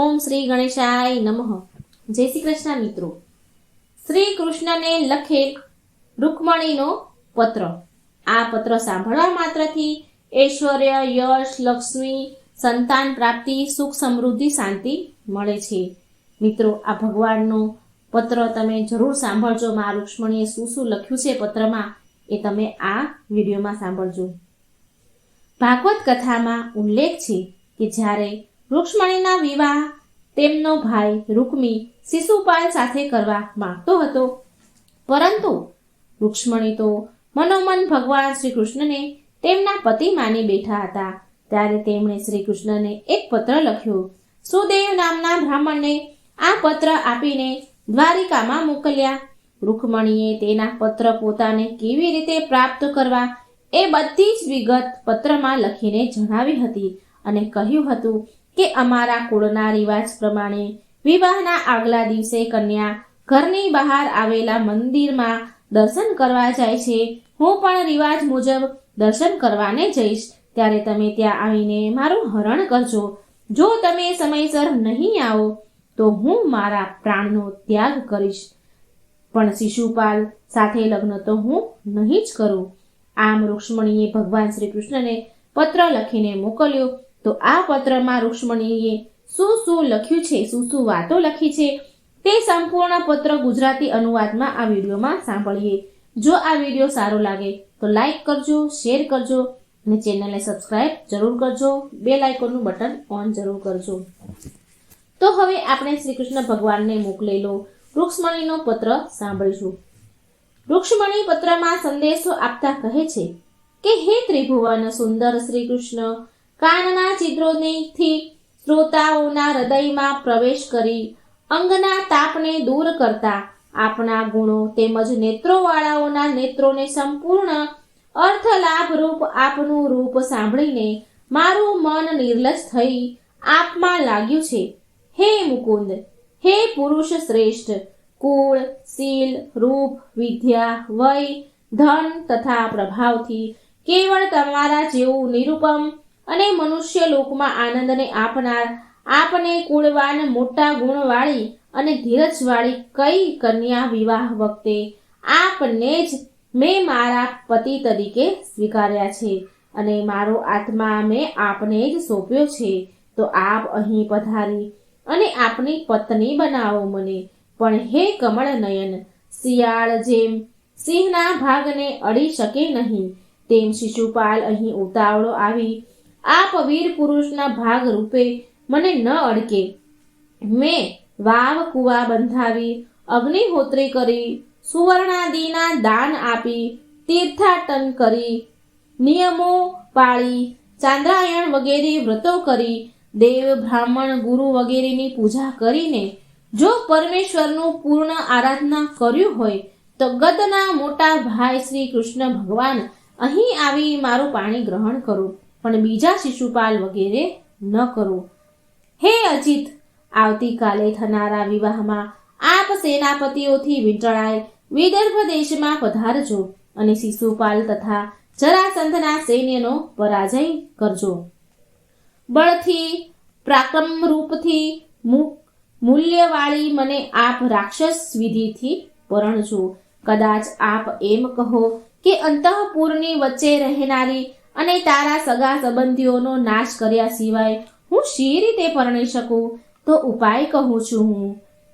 ઓમ શ્રી ગણેશાય નમઃ. જય શ્રી કૃષ્ણ મિત્રો. શ્રી કૃષ્ણને લખેલ રૂકમણીનો પત્ર. આ પત્ર સાંભળવા માત્રથી ઐશ્વર્ય, યશ, લક્ષ્મી, સંતાન પ્રાપ્તિ, સુખ સમૃદ્ધિ, શાંતિ મળે છે. મિત્રો, આ ભગવાનનો પત્ર તમે જરૂર સાંભળજો. મા રૂક્ષ્મણીએ શું શું લખ્યું છે પત્રમાં એ તમે આ વિડીયોમાં સાંભળજો. ભાગવત કથામાં ઉલ્લેખ છે કે જ્યારે રૂક્ષ્મણીના વિવાહ તેમનો ભાઈ રૂકમી શિશુપાલ સાથે કરવા માંગતો હતો. પરંતુ રૂક્ષ્મણી તો મનોમન ભગવાન શ્રી કૃષ્ણને તેમના પતિ માની બેઠા હતા. ત્યારે તેમણે શ્રી કૃષ્ણને એક પત્ર લખ્યો. સુદેવ નામના બ્રાહ્મણને આ પત્ર આપીને દ્વારિકામાં મોકલ્યા. રૂકમણીએ તેના પત્ર પોતાને કેવી રીતે પ્રાપ્ત કરવા એ બધી જ વિગત પત્રમાં લખીને જણાવી હતી અને કહ્યું હતું કે અમારા કુળના રિવાજ પ્રમાણે વિવાહના આગલા દિવસે કન્યા ઘરની બહાર આવેલા મંદિરમાં દર્શન કરવા જાય છે. હું પણ રિવાજ મુજબ દર્શન કરવાને જઈશ. ત્યારે તમે ત્યાં આવીને મારું હરણ કરજો. જો તમે સમયસર નહીં આવો, તો હું મારા પ્રાણનો ત્યાગ કરીશ. પણ શિશુપાલ સાથે લગ્ન તો હું નહીં જ કરું. આમ રૂક્ષ્મણીએ ભગવાન શ્રી કૃષ્ણને પત્ર લખીને મોકલ્યો. તો આ પત્રમાં રૂક્ષ્મણીએ શું શું લખ્યું છે, શું શું વાતો લખી છે, તે સંપૂર્ણ પત્ર ગુજરાતી અનુવાદમાં આ વિડીયોમાં સાંભળીએ. જો આ વીડિયો સારો લાગે તો લાઈક કરજો, શેર કરજો અને ચેનલને સબસ્ક્રાઇબ જરૂર કરજો. બે લાઇકોનનું બટન ઓન જરૂર કરજો. તો હવે આપણે શ્રી કૃષ્ણ ભગવાનને મોકલેલો રૂક્ષ્મણીનો પત્ર સાંભળીશું. રૂક્ષ્મણી પત્રમાં સંદેશો આપતા કહે છે કે, હે ત્રિભુવન સુંદર શ્રી કૃષ્ણ કાનના ચિત્રોથી શ્રોતાઓના હૃદયમાં પ્રવેશ કરી અંગના તાપને દૂર કરતા આપણા ગુણો તેમજ નેત્રોવાળાઓના નેત્રોને સંપૂર્ણ અર્થલાભરૂપ આપનું રૂપ સાંભળીને મારું મન નિર્લજ થઈ આપમાં લાગ્યું છે. હે મુકુંદ, હે પુરુષ શ્રેષ્ઠ, કુળ, શીલ, રૂપ, વિદ્યા, વય, ધન તથા પ્રભાવથી કેવળ તમારા જેવું નિરૂપમ અને મનુષ્ય લોકમાં આનંદને આપનાર, આપને કુળવાન, મોટા ગુણવાળી અને ધીરજવાળી કઈ કન્યા વિવાહ વખતે આપને જ મેં મારા પતિ તરીકે સ્વીકાર્યા છે અને મારો આત્મા મેં આપને જ સોંપ્યો છે. તો આપ અહીં પધારી અને આપની પત્ની બનાવો મને. પણ હે કમળ નયન, શિયાળ જેમ સિંહના ભાગને અડી શકે નહીં. તેમ શિશુપાલ અહીં ઉતાવળો આવી આપ વીર પુરુષના ભાગ રૂપે મને ન અડકે. મેં વાવ કુવા બંધાવી, અગ્નિહોત્રી કરી, સુવર્ણાદિના દાન આપી, તીર્થાટન કરી, નિયમો પાળી, ચાંદ્રાયણ વગેરે વ્રતો કરી, દેવ બ્રાહ્મણ ગુરુ વગેરેની પૂજા કરીને જો પરમેશ્વરનું પૂર્ણ આરાધના કર્યું હોય, તો ગદના મોટા ભાઈ શ્રી કૃષ્ણ ભગવાન અહીં આવી મારું પાણી ગ્રહણ કરું. પણ બીજા શિશુપાલ વગેરે ન કરો. હે અજીત, આવતીકાલે થનારા વિવાહમાં આપ સેનાપતિઓથી વીંટળાય વિદર્ભ દેશમાં પધારજો અને શિશુપાલ તથા જરાસંધના સૈન્યનો પરાજય કરજો. બળથી, પ્રાક્રમ રૂપથી મૂલ્યવાળી મને આપ રાક્ષસ વિધિથી પરણજો. કદાચ આપ એમ કહો કે અંતઃપુરની વચ્ચે રહેનારી અને તારા સગા સંબંધીઓનો નાશ કર્યા સિવાય હું શી રીતે પરણી શકું? તો ઉપાય કહું છું હું.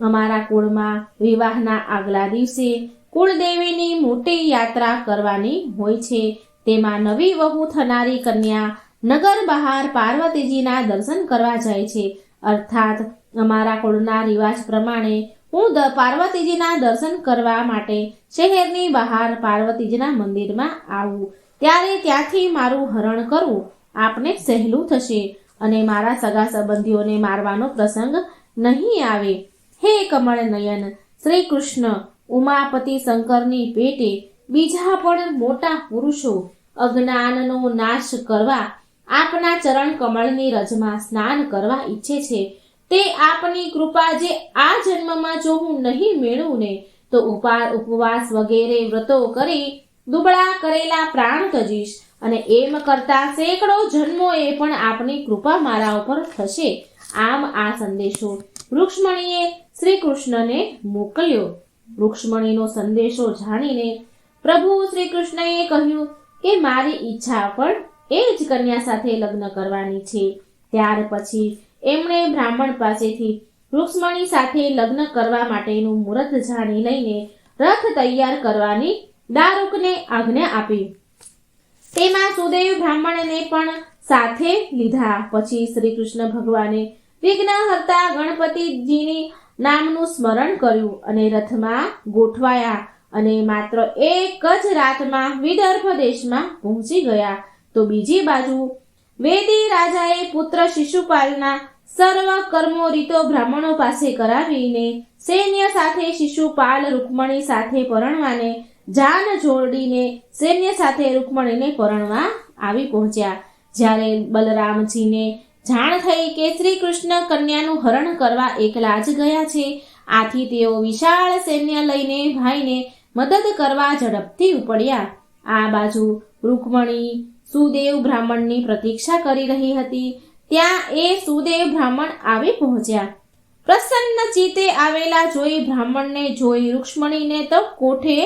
અમારા કુળમાં વિવાહના આગલા દિવસે કુળદેવીની મોટી યાત્રા કરવાની હોય છે. તેમાં નવી વહુ થનારી કન્યા નગર બહાર પાર્વતીજીના દર્શન કરવા જાય છે. અર્થાત, અમારા કુળના રિવાજ પ્રમાણે હું પાર્વતીજીના દર્શન કરવા માટે શહેરની બહાર પાર્વતીજીના મંદિરમાં આવું. ત્યારે ત્યાંથી મારું હરણ કરવું આપને સહેલું થશે અને મારા સગા સંબંધીઓને મારવાનો પ્રસંગ નહીં આવે. હે કમળ નયન શ્રી કૃષ્ણ ઉમાપતિ શંકરની પેટે બીજા પણ મોટા પુરુષો અજ્ઞાનનો નાશ કરવા, આપના ચરણ કમળની રજમાં સ્નાન કરવા ઈચ્છે છે. તે આપની કૃપા જે આ જન્મમાં જો હું નહીં મેળવું ને, તો ઉપાર ઉપવાસ વગેરે વ્રતો કરી દુબળા કરેલા પ્રાણ તજીશ અને એમ કરતા સેંકડો જન્મો એ પણ આપની કૃપા મારા ઉપર થશે. આમ આ સંદેશો વૃક્ષમણીએ શ્રી કૃષ્ણને મોકલ્યો. વૃક્ષમણીનો સંદેશો જાણીને પ્રભુ શ્રી કૃષ્ણએ કહ્યું કે મારી ઈચ્છા પણ એ જ કન્યા સાથે લગ્ન કરવાની છે. ત્યાર પછી એમણે બ્રાહ્મણ પાસેથી રૂક્ષ્મણી સાથે લગ્ન કરવા માટેનું મુહૂર્ત જાણી લઈને રથ તૈયાર કરવાની દારૂકને આજ્ઞા આપી. તેમાં સુદેવ બ્રાહ્મણને પણ સાથે લીધા. પછી શ્રી કૃષ્ણ ભગવાને વિઘ્નહર્તા ગણપતિજીની નામનું સ્મરણ કર્યું અને રથમાં ગોઠવાયા અને માત્ર એક જ રાતમાં વિદર્ભ દેશમાં પહોંચી ગયા. તો બીજી બાજુ વેદી રાજાએ પુત્ર શિશુપાલના સર્વ કર્મો રીતો બ્રાહ્મણો પાસે કરાવીને સૈન્ય સાથે શિશુપાલ રૂકમણી સાથે પરણવાને જાન જોડીને સૈન્ય સાથે રૂકમણીને પરણવા આવી પહોંચ્યા. જ્યારે બલરામજીને જાણ થઈ કે શ્રી કૃષ્ણ કન્યાનું હરણ કરવા એકલા જ ગયા છે, આથી તેઓ વિશાળ સૈન્ય લઈને ભાઈને મદદ કરવા ઝડપથી ઉપડ્યા. આ બાજુ રૂકમણી સુદેવ બ્રાહ્મણની પ્રતીક્ષા કરી રહી હતી. ત્યાં એ સુદેવ બ્રાહ્મણ આવી પહોંચ્યા. પ્રસન્ન ચિતે આવેલા જોઈ બ્રાહ્મણને જોઈ રૂક્ષ્મણીને તો કોઠે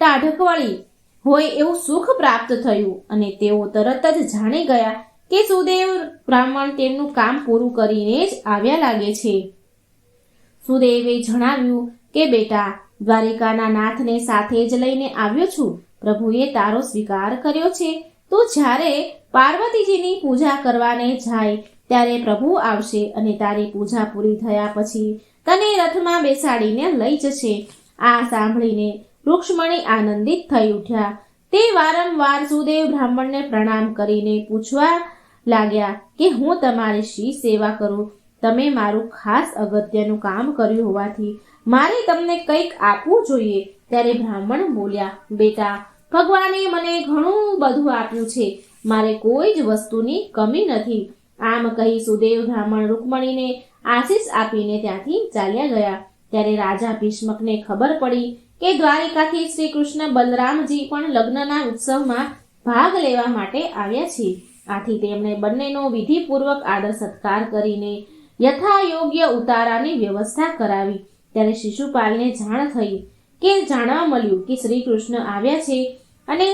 ટાઢક વળી હોય એવું સુખ પ્રાપ્ત થયું અને તેઓ તરત જ જાણી ગયા કે સુદેવ બ્રાહ્મણ તેમનું કામ પૂરું કરીને જ આવ્યા લાગે છે. સુદેવે જણાવ્યું કે, બેટા, દ્વારિકાના નાથને સાથે જ લઈને આવ્યો છું. પ્રભુએ તારો સ્વીકાર કર્યો છે. તો જ્યારે પાર્વતીજીની પૂજા કરવાને જાય ત્યારે પ્રભુ આવશે અને તારી પૂજા પૂરી થયા પછી તને રથમાં બેસાડીને લઈ જશે. આ સાંભળીને રૂક્ષ્મણી આનંદિત થઈ ઉઠ્યા. તે વારંવાર સુદેવ બ્રાહ્મણને પ્રણામ કરીને પૂછવા લાગ્યા કે હું તમારી શી સેવા કરું? તમે મારું ખાસ અગત્યનું કામ કર્યું હોવાથી મારે તમને કંઈક આપવું જોઈએ. ત્યારે બ્રાહ્મણ બોલ્યા, બેટા, ભગવાને મને ઘણું બધું આપ્યું છે. મારે કોઈ જ વસ્તુની કમી નથી. આમ કહી સુદેવ બ્રાહ્મણ રૂકમણીને આશીષ આપીને ત્યાંથી ચાલ્યા ગયા. ત્યારે રાજા ભીષ્મકને ખબર પડી કે દ્વારિકાથી શ્રી કૃષ્ણ બલરામજી પણ લગ્નના ઉત્સવમાં ભાગ લેવા માટે આવ્યા છે આથી તેમણે બંનેનો વિધિપૂર્વક આદર સત્કાર કરીને યથાયોગ્ય ઉતારાની વ્યવસ્થા કરાવી. ત્યારે શિશુપાલને જાણ થઈ કે જાણવા મળ્યું કે શ્રી કૃષ્ણ આવ્યા છે અને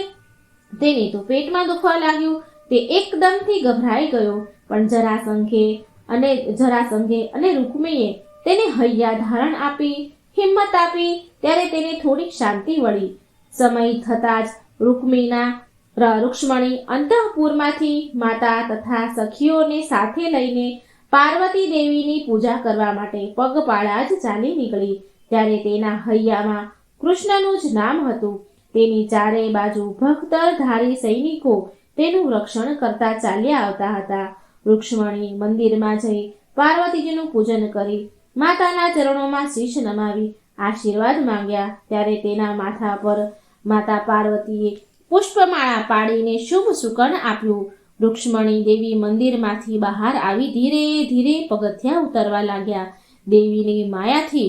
તેને તો પેટમાં દુખવા લાગ્યું. તે એકદમથી ગભરાઈ ગયો. પણ જરાસંઘે અને જરાસંઘે અને રૂકમીએ તેને હૈયા ધારણ આપી હિંમત આપી ત્યારે તેને થોડીક શાંતિ વળી સમય થતાં જ રૂકમિના રૂક્ષ્મણી અંતઃપુરમાંથી માતા તથા સખીઓને સાથે લઈને પાર્વતી દેવીની પૂજા કરવા માટે પગપાળા જ ચાલી નીકળી. ત્યારે તેના હૈયામાં કૃષ્ણનું જ નામ હતું. તેની ચારે બાજુ ભક્તરધારી સૈનિકો તેનું રક્ષણ કરતા ચાલ્યા આવતા હતા. રૂક્ષ્મણી મંદિરમાં જઈ પાર્વતીજીનું પૂજન કરી માતાના ચરણોમાં શીશ નમાવી, આશીર્વાદ માંગ્યા. ત્યારે તેના માથા પર માતા પાર્વતીએ પુષ્પમાળા પાડીને શુભ સુકન આપ્યું. રુક્ષ્મણી દેવી મંદિરમાંથી બહાર આવી ધીરે ધીરે પગથિયા ઉતરવા લાગ્યા. દેવીની માયાથી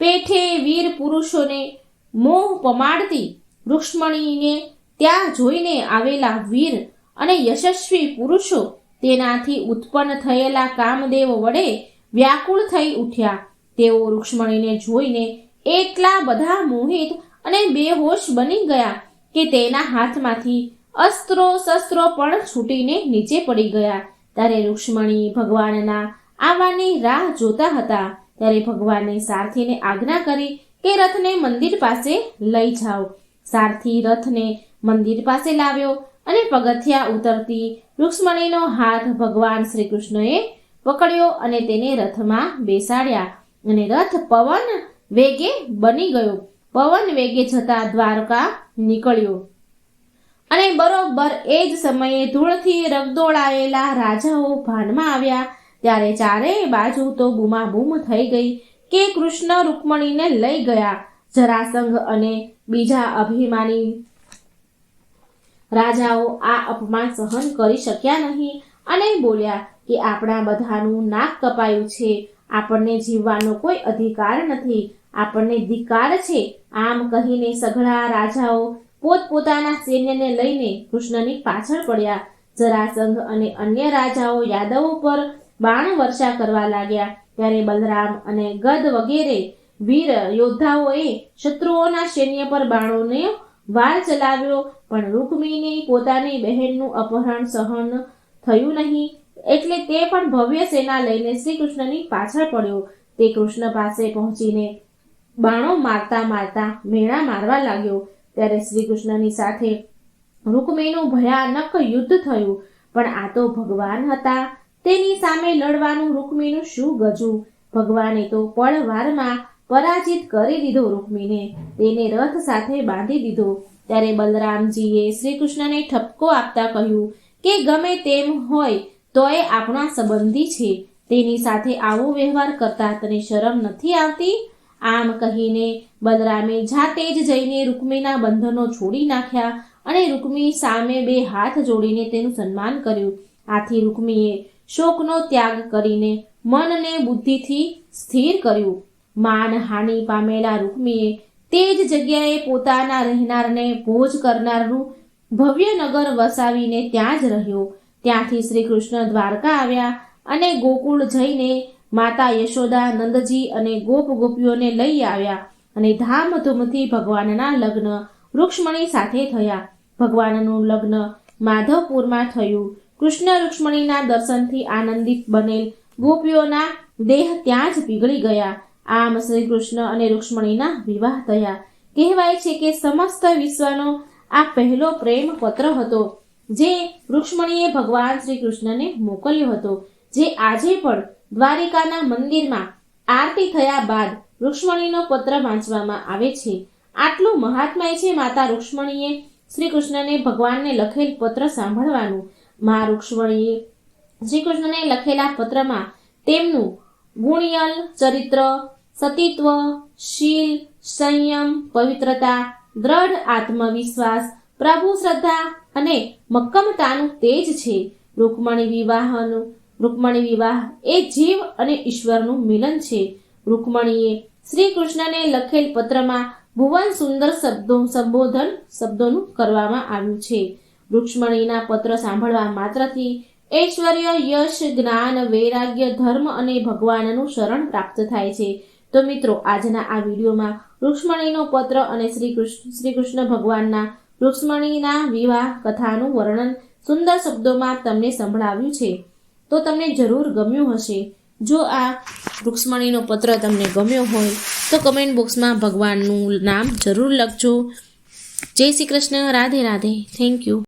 પેઠે વીર પુરુષોને મોહ પમાડતી રુક્ષ્મણીને ત્યાં જોઈને આવેલા વીર અને યશસ્વી પુરુષો તેનાથી ઉત્પન્ન થયેલા કામદેવ વડે વ્યાકુળ થઈ ઉઠ્યા. તેઓ રૂક્ષ્મણીને જોઈને એટલા બધા મોહિત અને બેહોશ બની ગયા કે તેના હાથમાંથી અસ્ત્રો શસ્ત્રો પણ છૂટીને નીચે પડી ગયા. ત્યારે રૂક્ષ્મણી ભગવાનના આવવાની રાહ જોતા હતા. ત્યારે ભગવાને સારથીને આજ્ઞા કરી કે રથને મંદિર પાસે લઈ જાઓ. સારથી રથને મંદિર પાસે લાવ્યો અને પગથિયા ઉતરતી રૂક્ષ્મણીનો હાથ ભગવાન શ્રી કૃષ્ણએ પકડ્યો અને તેને રથમાં બેસાડ્યા. અને રથ પવન વેગે બની ગયો. પવન વેગે જતા દ્વારકા નીકળ્યો. અને બરોબર એ જ સમયે ધૂળથી રગદોળાયેલા રાજાઓ ભાનમાં આવ્યા. ત્યારે ચારેય બાજુ તો બૂમાબૂમ થઈ ગઈ કે કૃષ્ણ રૂકમણીને લઈ ગયા. જરાસંઘ અને બીજા અભિમાની રાજાઓ આ અપમાન સહન કરી શક્યા નહીં. અને બોલ્યા કે આપણા બધાનું નાક કપાયું છે. આપણને જીવવાનો કોઈ અધિકાર નથી. આપણને ધિકાર છે. આમ કહીને સઘળા રાજાઓ પોતપોતાના સૈન્યને લઈને કૃષ્ણની પાછળ પડ્યા. જરાસંઘ અને અન્ય રાજાઓ યાદવો પર બાણ વર્ષા કરવા લાગ્યા. ત્યારે બલરામ અને ગદ વગેરે વીર યોદ્ધાઓએ શત્રુઓના સૈન્ય પર બાણોને વાર ચલાવ્યો, પણ રૂકમિણી પોતાની બહેનનું અપહરણ સહન થયું નહીં. એટલે તે પણ ભવ્ય સેના લઈને શ્રી કૃષ્ણની પાછળ પડ્યો. તે કૃષ્ણ પાસે પહોંચીને બાણો મારતા મારતા મેળા મારવા લાગ્યો. ત્યારે શ્રી કૃષ્ણની સાથે રૂકમેનું ભયાનક યુદ્ધ થયું. પણ આ તો ભગવાન હતા. તેની સામે લડવાનું રૂકમીનું શું ગજું? ભગવાને તો પળવારમાં પરાજિત કરી દીધો રૂકમીને તેને રથ સાથે બાંધી દીધો. ત્યારે બલરામજીએ શ્રી કૃષ્ણને ઠપકો આપતા કહ્યું કે ગમે તેમ હોય, તોય આપણા સંબંધી છે. તેની સાથે આવો વ્યવહાર કરતા તને શરમ નથી આવતી? આમ કહીને બલરામે જાતે જ જઈને રૂકમીના બંધનો છોડી નાખ્યા અને રૂકમી સામે બે હાથ જોડીને તેનું સન્માન કર્યું. આથી રૂકમીએ શોકનો ત્યાગ કરીને મનને બુદ્ધિથી સ્થિર કર્યું. માન હાનિ પામેલા રૂકમીએ તે જ જગ્યાએ પોતાના રહેનારને ભોજ કરનારનું ભવ્ય નગર વસાવીને ત્યાં જ રહ્યો. ત્યાંથી શ્રી કૃષ્ણ દ્વારકા આવ્યા અને ગોકુળ જઈને માતા યશોદા નંદજી અને ગોપ ગોપીઓને લઈ આવ્યા અને ધામધૂમથી ભગવાનના લગ્ન રૂક્ષ્મણી સાથે થયા. ભગવાનનું લગ્ન માધવપુરમાં થયું. કૃષ્ણ રૂક્ષ્મણીના દર્શનથી આનંદિત બનેલ ગોપીઓના દેહ ત્યાં જ પીગળી ગયા. આમ શ્રી કૃષ્ણ અને રૂક્ષ્મણીના વિવાહ થયા. કહેવાય છે કે સમસ્ત વિશ્વનો આ પહેલો પ્રેમ પત્ર હતો, જે રુક્ષ્મણીએ ભગવાન શ્રી કૃષ્ણને મોકલ્યો હતો, જે આજે પણ દ્વારિકાના મંદિરમાં આરતી થયા બાદ રૂક્ષ્મણીનો પત્ર વાંચવામાં આવે છે. આટલું મહાત્મય છે માતા રુક્ષ્મણીએ શ્રી કૃષ્ણને ભગવાનને લખેલ પત્ર સાંભળવાનું. મા રુક્ષ્મણીએ શ્રી કૃષ્ણને લખેલા પત્રમાં તેમનું ગુણિયલ, ચરિત્ર, સતીત્વ, શીલ, સંયમ, પવિત્રતા દ્રઢ આત્મવિશ્વાસ, પ્રભુ શ્રદ્ધા અને મક્કમતાનું તેજ છે. રૂકમણી વિવાહનું, રૂકમણી વિવાહ એ જીવ અને ઈશ્વરનું મિલન છે. રૂકમણીએ શ્રી કૃષ્ણને લખેલ પત્રમાં ભુવન સુંદર શબ્દો, સંબોધન શબ્દોનું કરવામાં આવ્યું છે. રૂક્ષ્મણીના પત્ર સાંભળવા માત્રથી ઐશ્વર્ય, યશ, જ્ઞાન, વૈરાગ્ય, ધર્મ અને ભગવાનનું શરણ પ્રાપ્ત થાય છે. તો મિત્રો, આજના આ વિડીયોમાં રૂક્ષ્મણીનો પત્ર અને શ્રી કૃષ્ણ શ્રી કૃષ્ણ ભગવાનના રૂક્ષ્મણીના વિવાહ કથાનું વર્ણન સુંદર શબ્દોમાં તમને સંભળાવ્યું છે. તો તમને જરૂર ગમ્યું હશે. જો આ રૂક્ષ્મણીનો પત્ર તમને ગમ્યો હોય, તો કમેન્ટ બોક્સમાં ભગવાનનું નામ જરૂર લખજો. જય શ્રી કૃષ્ણ, રાધે રાધે. Thank you